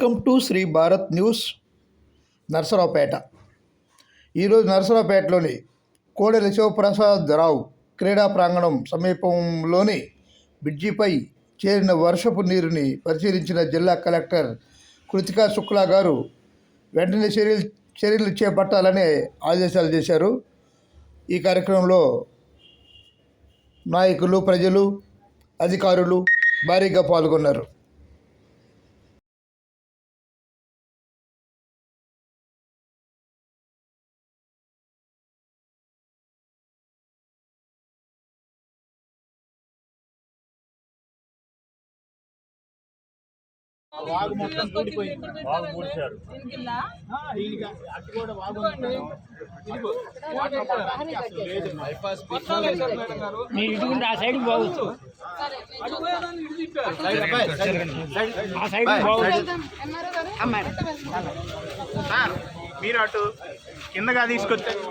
To Shri Bharat news Narasaraopet. ఈరోజు నరసరావుపేటలోని కోడెల శివప్రసాద్ రావు క్రీడా ప్రాంగణం సమీపంలోని బ్రిడ్జిపై చేరిన వర్షపు నీరుని పరిశీలించిన జిల్లా కలెక్టర్ కృతికా శుక్లా గారు వెంటనే చర్యలు చర్యలు చేపట్టాలని ఆదేశాలు చేశారు. ఈ కార్యక్రమంలో నాయకులు ప్రజలు అధికారులు భారీగా పాల్గొన్నారు. వాగు మొత్తం కూడిపోయింది వాగు పూడ్చారు ఇంకిల్లా దీనికి అటు కూడా వాగు ఉంది. ఇదిగో, వాటర్ పడడానికి అసలు లేదు. బైపాస్ మీరు ఇటుకుంటే ఆ సైడ్ పోవచ్చు. ఆ సైడ్ మీరు అటు కిందగా తీసుకొచ్చారు.